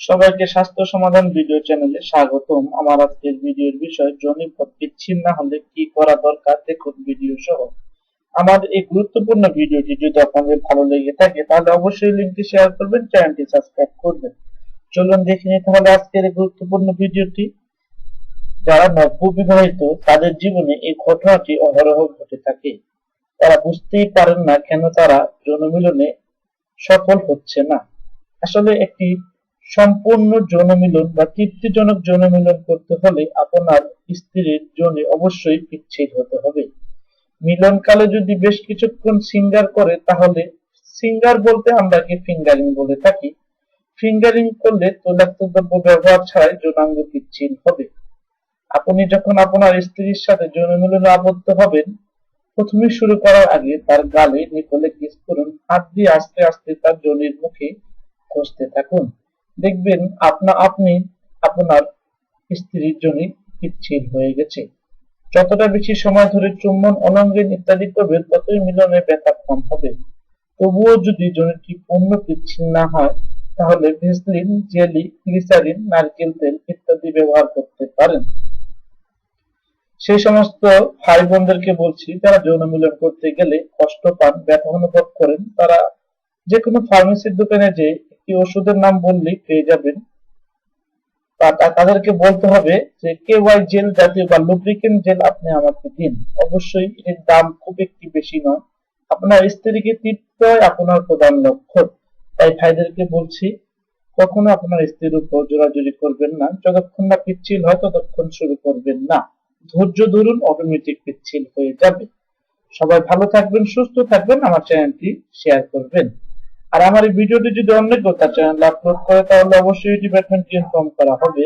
সবাইকে স্বাস্থ্য সমাধান ভিডিও চ্যানেলে স্বাগতম। আমার আজকের ভিডিওর বিষয় জনিপথ বিচ্ছিন্ন হলে কি করা দরকার দেখুন ভিডিও সহ। আমার এই গুরুত্বপূর্ণ ভিডিওটি যদি আপনাদের ভালো লেগে থাকে, তাহলে অবশ্যই লিঙ্কটি শেয়ার করবেন, চ্যানেলটি সাবস্ক্রাইব করবেন। চলুন দেখে নিতে হলে আজকের এই গুরুত্বপূর্ণ ভিডিওটি। যারা নব্য বিবাহিত, তাদের জীবনে এই ঘটনাটি অহরহ ঘটে থাকে। তারা বুঝতেই পারেন না কেন তারা যৌনমিলনে সফল হচ্ছে না। আসলে একটি সম্পূর্ণ যৌন মিলন বা তৃপ্তিজনক যৌন মিলন করতে হলে আপনার স্ত্রীর যৌনে অবশ্যই বিচ্ছেদ হতে হবে। মিলনকালে যদি বেশ কিছুক্ষণ সিঙ্গার করে, তাহলে সিঙ্গার বলতে আমরা কি ফিঙ্গারিং বলে থাকি? ফিঙ্গারিং করলে তৈলাক্ত দ্রব্য ব্যবহার ছাড়াই যৌনাঙ্গ বিচ্ছিন্ন হবে। আপনি যখন আপনার স্ত্রীর সাথে যৌন মিলনে আবদ্ধ হবেন, প্রথমে শুরু করার আগে তার গালে নিকলে কিস করুন হাত দিয়ে আস্তে আস্তে তার যৌনের মুখে ঘষতে থাকুন। দেখবেন আপনা, আপনি আপনার স্ত্রীর জন্য পিচ্ছিল হয়ে গেছে। যতটা বেশি সময় ধরে চুম্বন অলঙ্ঘন ইত্যাদি করবেন ততই মিলনে ব্যথা কম হবে। তবুও যদি জনিটি পূর্ণ পিচ্ছিল না হয়, তাহলে ভেসলিন, জেলি, গ্লিসারিন, নারকেল তেল ইত্যাদি ব্যবহার করতে পারেন। সেই সমস্ত ভাই বোনদেরকে বলছি, যারা যৌন মিলন করতে গেলে কষ্ট পান, ব্যথা অনুভব করেন, তারা যে কোনো ফার্মেসির দোকানে যে একটি ওষুধের নাম বললেই পেয়ে যাবেন। তাদেরকে বলতে হবে যে, কে ওয়াই জেল জাতীয় বা লুব্রিকেন্ট জেল আপনি আমাকে দিন। অবশ্যই এর দাম খুব একটি বেশি নয়। আপনার স্ত্রীকে তৃপ্ত আপনার প্রধান লক্ষ্য তাই ভাইদেরকে বলছি, কখনো আপনার স্ত্রীর উপর জোরাজুরি করবেন না। যতক্ষণ না পিচ্ছিল হয়, ততক্ষণ শুরু করবেন না। ধৈর্য ধরুন অটোমেটিক পিচ্ছিল হয়ে যাবে। সবাই ভালো থাকবেন, সুস্থ থাকবেন। আমার চ্যানেলটি শেয়ার করবেন। আর আমার এই ভিডিওটি যদি অন্য কেউ তার চ্যানেলে আপলোড করে, তাহলে অবশ্যই ডিপার্টমেন্টকে ইনফর্ম করা হবে।